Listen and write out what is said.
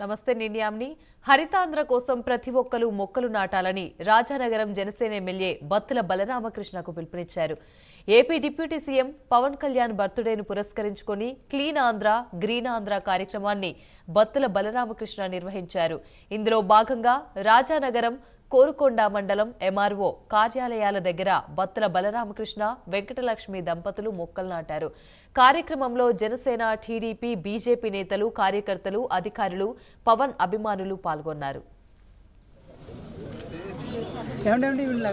నమస్తే నిన్యామ్ని హరితాంధ్ర కోసం ప్రతి ఒక్కరూ మొక్కలు నాటాలని రాజానగరం జనసేన ఎమ్మెల్యే బత్తుల బలరామకృష్ణకు పిలుపునిచ్చారు. AP deputy CM Pawan Kalyan బర్త్డేను పురస్కరించుకొని క్లీన్ ఆంధ్ర గ్రీన్ ఆంధ్ర కార్యక్రమాన్ని బత్తుల బలరామకృష్ణ నిర్వహించారు. ఇందులో భాగంగా రాజానగరం కోరుకొండ మండలం ఎంఆర్ఓ కార్యాలయాల దగ్గర బత్తుల బలరామకృష్ణ వెంకటలక్ష్మి దంపతులు మొక్కలు నాటారు. కార్యక్రమంలో జనసేన టీడీపీ బీజేపీ నేతలు కార్యకర్తలు అధికారులు పవన్ అభిమానులు పాల్గొన్నారు. ఏమంటే వీళ్ళు.